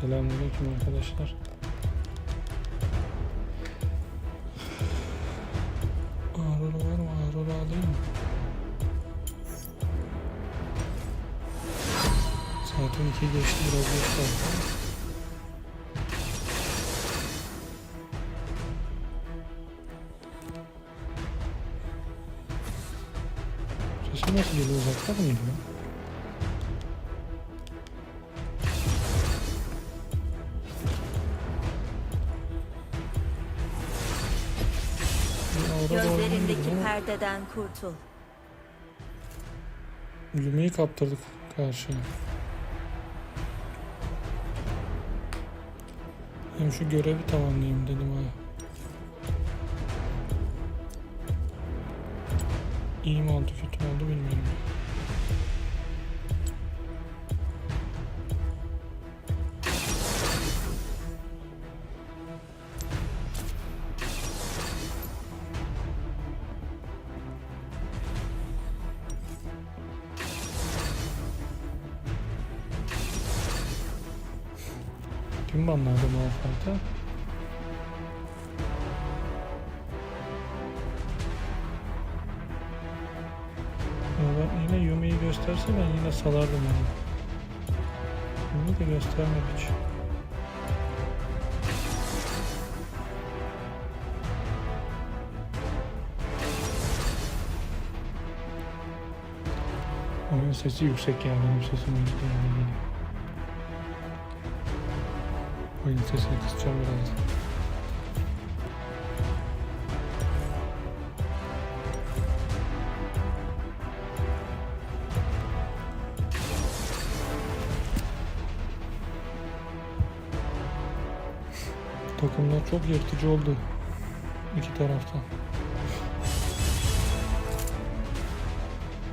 Selamünaleyküm arkadaşlar. Aurora var mı? Aurora alayım mı? Saat 12 geçti biraz geç kalktım. Sesi nasıl geliyor uzakta mı geliyor? Gözlerindeki perdeden kurtul. Yumi'yi kaptırdık karşıya. Hem şu görevi tamamlayayım dedim ha. İyi mi oldu kötü mü oldu bilmiyorum. Kim banladı? Ya ben yine Yumi'yi gösterse ben yine salardım onu. Yumi de göstermedi hiç. Oyun sesi yüksek ya benim sesim yüksek yani. Oyun sesini kısacağım biraz. Takımlar çok yırtıcı oldu. iki taraftan.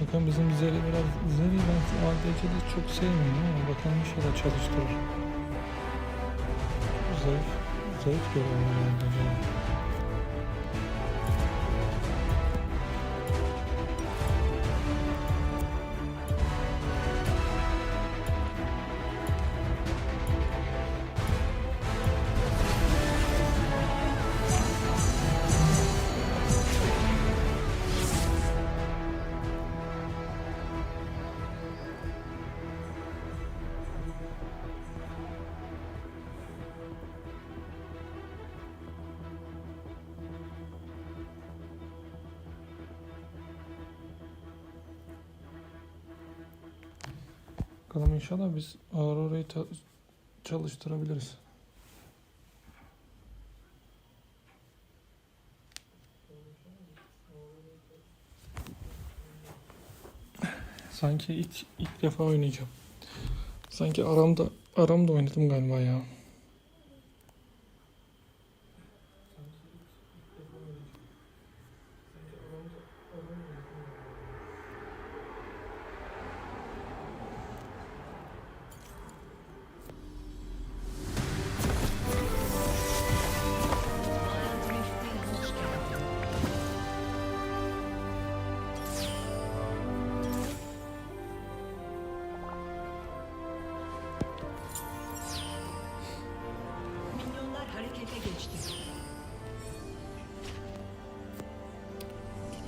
Bakın bizim Zeri biraz Zeri ben ADC'de çok sevmiyorum ama bakalım inşallah çalıştırır. zevk, zevk veriyor. Bakalım inşallah biz Aurora'yı çalıştırabiliriz. Sanki ilk, ilk defa oynayacağım. Sanki aramda aramda oynadım galiba ya.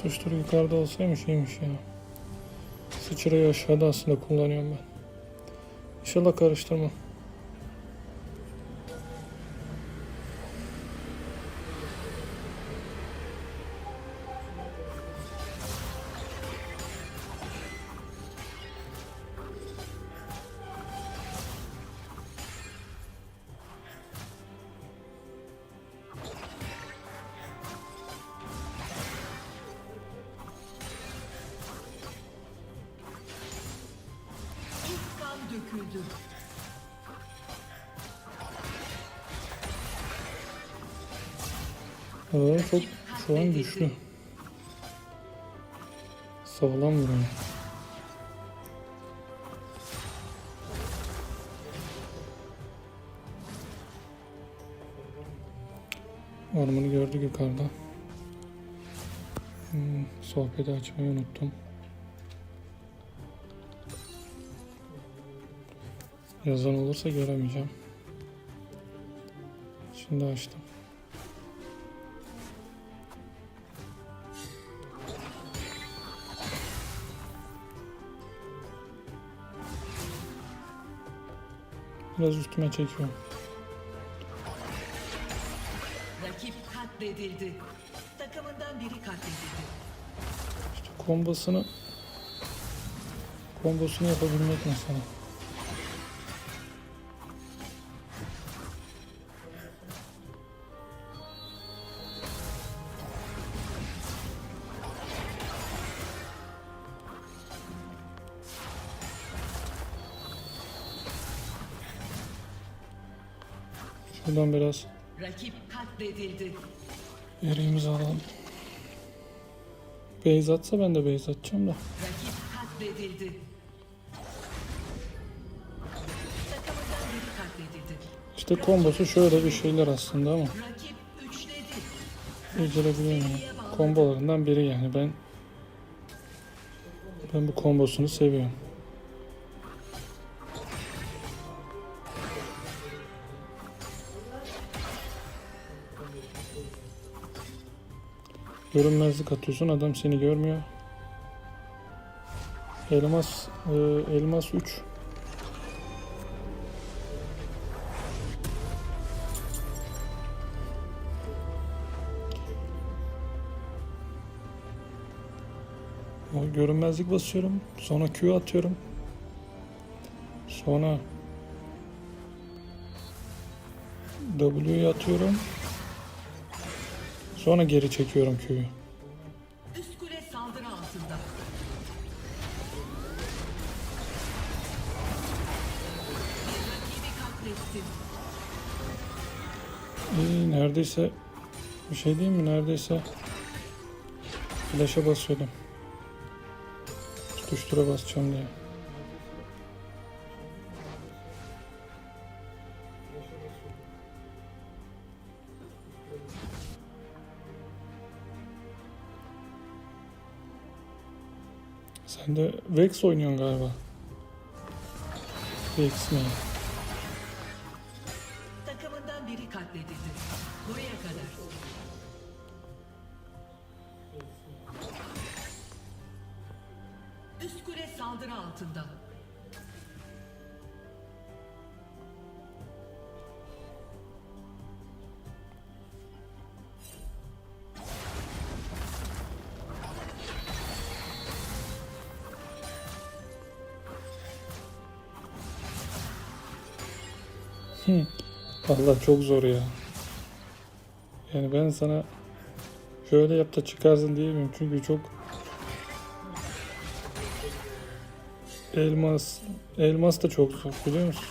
Tutuştur yukarıda olsaymış iyiymiş ya. Sıçrayı aşağıda aslında kullanıyorum ben. İnşallah karıştırma. Döküldü. Aa, çok şu an güçlü. Sağlam vuruyor. Ormanı gördük yukarıda. Hmm, sohbeti açmayı unuttum. Yazan olursa göremeyeceğim. Şimdi açtım. Biraz üstüme çekiyorum. Rakip katledildi. Takımından biri katledildi. İşte kombosunu kombosunu yapabilmek mesela. Şuradan biraz Rakip katledildi. eriğimizi alalım. Beyz atsa ben de beyz atacağım da. Rakip katledildi. Takımından biri katledildi. İşte kombosu şöyle bir şeyler aslında ama Rakip üçledi. becerebiliyor muyum? Kombolarından biri yani ben ben bu kombosunu seviyorum. Görünmezlik atıyorsun adam seni görmüyor. Elmas e, elmas 3 O görünmezlik basıyorum. Sonra Q atıyorum. Sonra W'yu atıyorum. Sonra geri çekiyorum Q'yu. Üst kule saldırı altında. İyi, neredeyse bir şey diyeyim mi? Neredeyse flash'a basıyordum. Tutuştura basacağım diye. Sen de Vex oynuyorsun galiba. Vex mi? Allah çok zor ya. Yani ben sana şöyle yap da çıkarsın diyemiyorum çünkü çok elmas elmas da çok zor biliyor musun?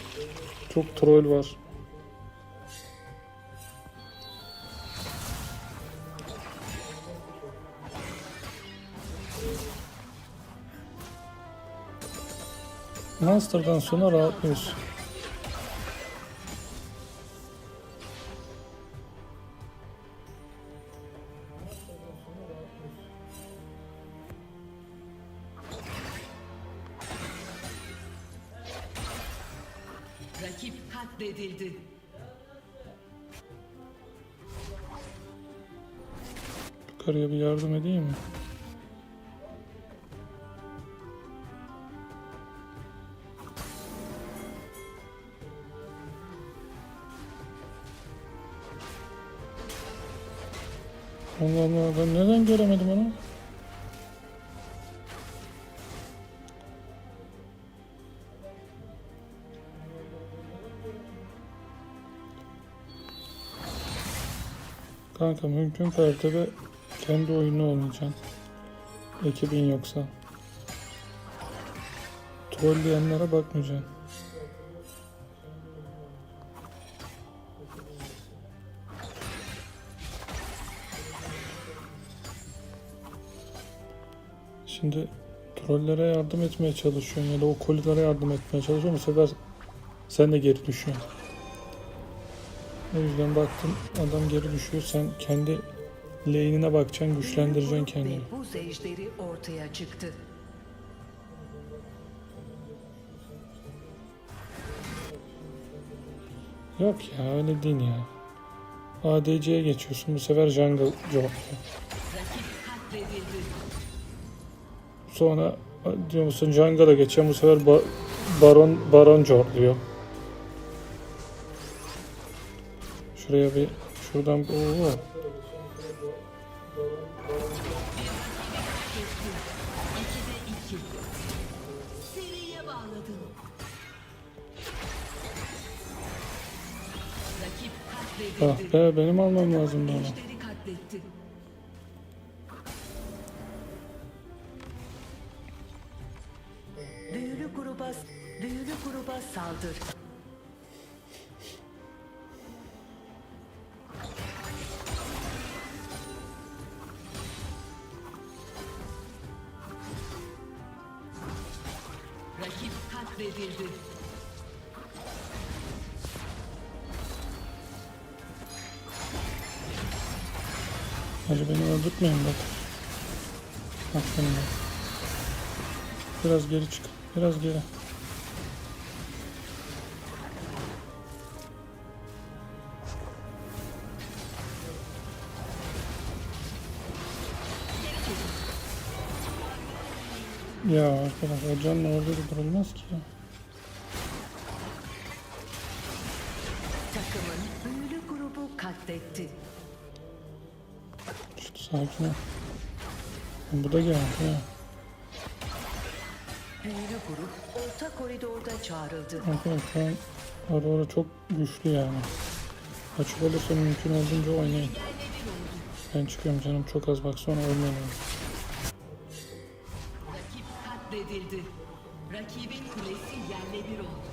Çok troll var. Monster'dan sonra rahatlıyorsun. Yardım edeyim mi? Allah Allah ben neden göremedim onu? Kanka mümkün mertebe kendi oyunu oynayacaksın. Ekibin yoksa. Trolleyenlere bakmayacaksın. Şimdi trollere yardım etmeye çalışıyorsun ya da o kolilere yardım etmeye çalışıyorsun. Bu sefer sen de geri düşüyorsun. O yüzden baktım adam geri düşüyor. Sen kendi lane'ine bakacaksın, güçlendireceksin kendini. Ve buz ejderi ortaya çıktı. Yok ya öyle değil ya. ADC'ye geçiyorsun. Bu sefer jungle katledildi. Sonra diyor musun jungle'a geçeceğim. Bu sefer ba- baron baron jobluyor. Şuraya bir şuradan oo. Ah be benim almam lazım katletti. Büyülü gruba büyülü gruba saldır. Rakip katledildi. Hadi beni öldürtmeyin bak. Beni bak. Biraz geri çık. Biraz geri. Ya arkadaş o canla orada da durulmaz ki. Takımın büyülü grubu katletti. Sakin ol. Bu da geldi ya. Büyülü grup orta koridorda çağrıldı. Arkadaş şu an Aurora çok güçlü yani. Açık olursa mümkün olduğunca oynayın. Ben çıkıyorum canım çok az bak sonra ölmeyin. Rakip katledildi. Rakibin kulesi yerle bir oldu.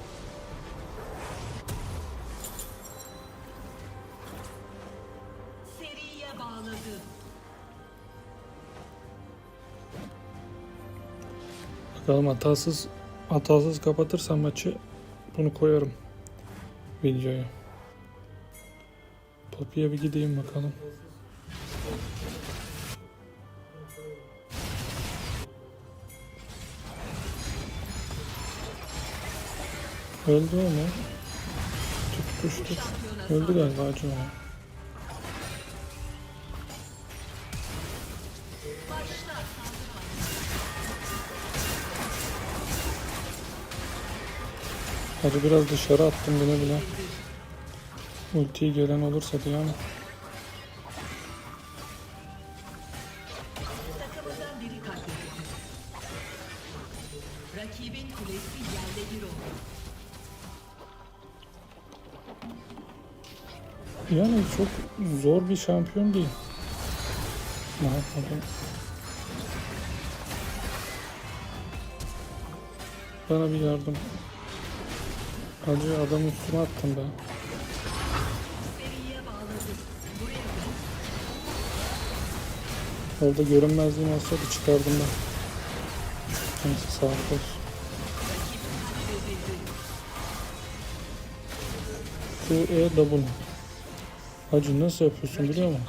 Bakalım hatasız hatasız kapatırsam maçı bunu koyarım videoya. Poppy'ye bir gideyim bakalım. Öldü mu? Tutuştu. Öldü galiba acı Hadi biraz dışarı attım bile bile. Ultiyi gelen olursa diye ama. Yani çok zor bir şampiyon değil. Ne yapalım? Bana bir yardım. Acı adamı üstüme attım ben. Orada görünmezliğim olsaydı çıkardım ben. Neyse sağlık olsun. E, W. Hacı nasıl yapıyorsun biliyor musun?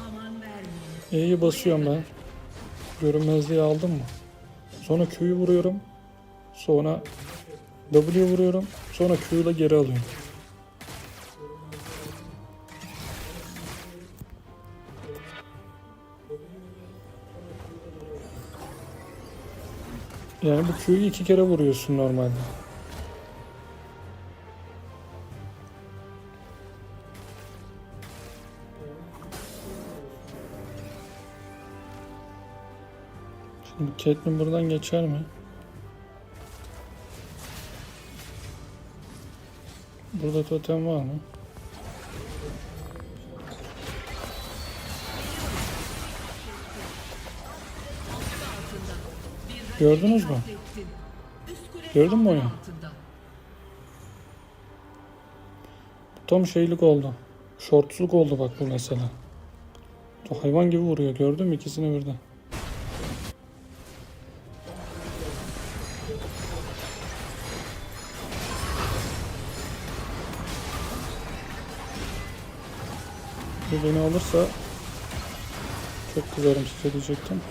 E'yi basıyorum ben. Görünmezliği aldım mı? Sonra Q'yu vuruyorum. Sonra W vuruyorum. Sonra Q'yu da geri alıyorum. Yani bu Q'yu iki kere vuruyorsun normalde. Şimdi Caitlyn buradan geçer mi? Burada totem var mı? Gördünüz mü? Gördün mü oyunu? Tam şeylik oldu. Shortsluk oldu bak bu mesela. Hayvan gibi vuruyor gördün mü ikisini birden. Beni alırsa çok kızarım size diyecektim.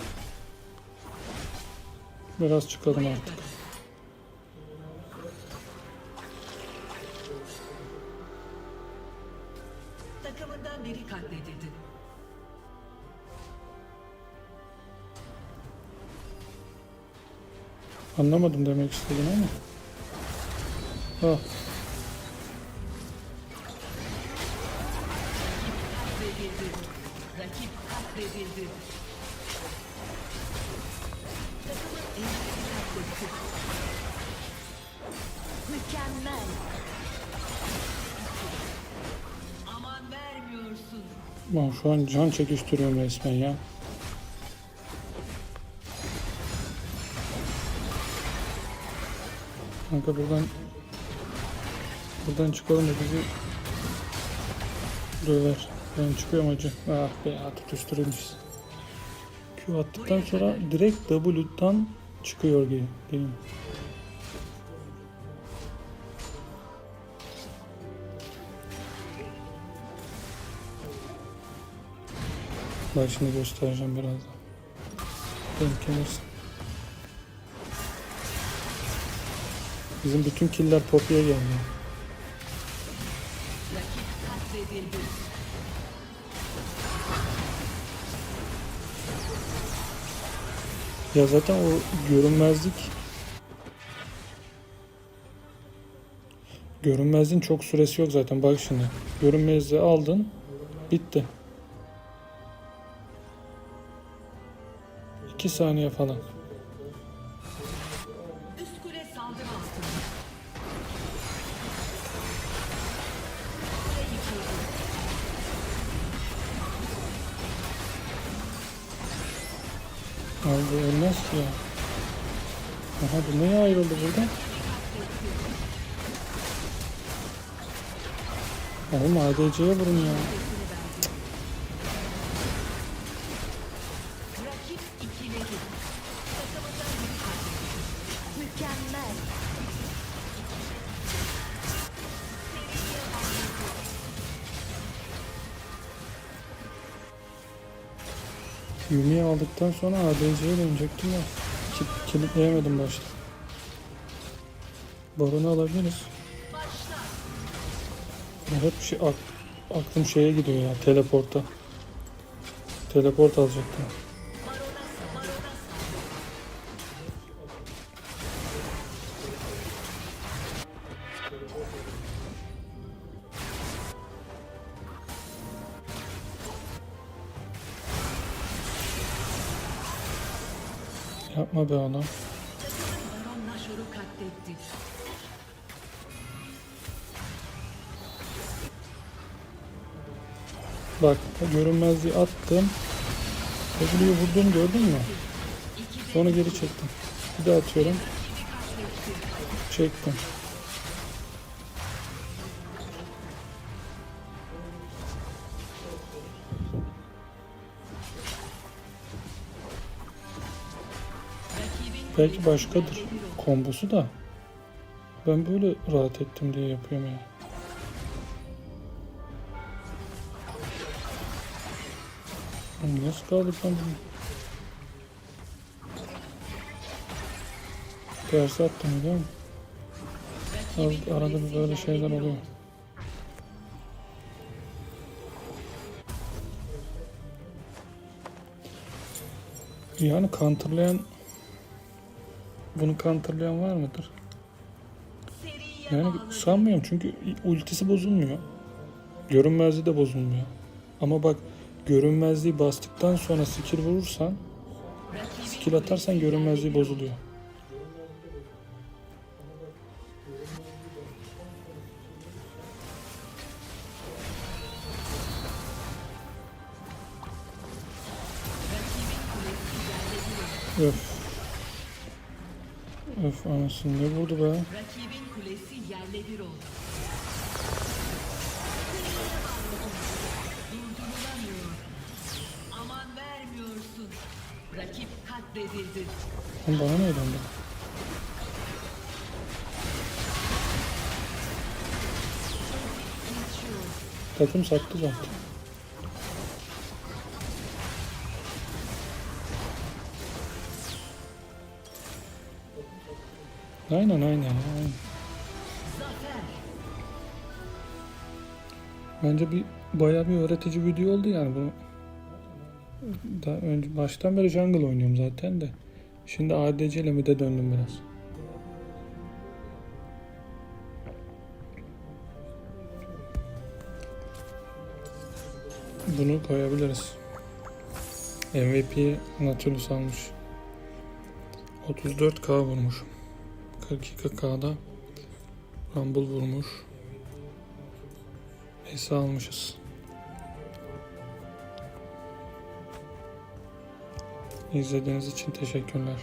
Biraz çıkalım artık. Takımından biri katledildi. Anlamadım demek istediğini ama. Ah, ben şu an can çekiştiriyorum resmen ya. Kanka buradan buradan çıkalım da bizi döver. Ben çıkıyorum acı. Ah be ya tutuşturulmuş. Q attıktan sonra direkt W'dan çıkıyor gibi. Benim. Şimdi göstereceğim birazdan. Denk gelirsin. Bizim bütün killer Poppy'ye geldi. Ya zaten o görünmezlik Görünmezliğin çok süresi yok zaten. Bak şimdi. Görünmezliği aldın. Bitti. 2 saniye falan. Üst kule saldırı altında. Abi ölmez ki ya. Aha bu neye ayrıldı burada? Oğlum ADC'ye vurun ya. Aldıktan sonra ADC'ye dönecektim ya. Ki- Kilitleyemedim başta. Baron'u alabiliriz. Ya hep şey, ak- aklım şeye gidiyor ya teleporta. Teleport alacaktım. Be katletti. Bak görünmezliği attım. W'yu vurdum gördün mü? Sonra geri çektim. Bir daha atıyorum. Çektim. Belki başkadır kombosu da. Ben böyle rahat ettim diye yapıyorum ya. Oğlum Nasıl kaldık lan bunu? Tersi attım biliyor musun? Arada böyle şeyler oluyor. Yani counterlayan bunu counterlayan var mıdır? Yani sanmıyorum çünkü ultisi bozulmuyor. Görünmezliği de bozulmuyor. Ama bak görünmezliği bastıktan sonra skill vurursan skill atarsan görünmezliği bozuluyor. Öf. Öf anasını ne vurdu be? Rakibin kulesi yerle bir oldu. Durdurulamıyor. Aman vermiyorsun. Rakip katledildi. Lan bana ne döndü? Takım sattı zaten. Aynen aynen. aynen. Bence bir bayağı bir öğretici video oldu yani bunu. Daha önce baştan beri jungle oynuyorum zaten de. Şimdi ADC ile mid'e döndüm biraz. Bunu koyabiliriz. MVP Nautilus almış. 34k vurmuş. 42k'da Rumble vurmuş. Esa almışız. İzlediğiniz için teşekkürler.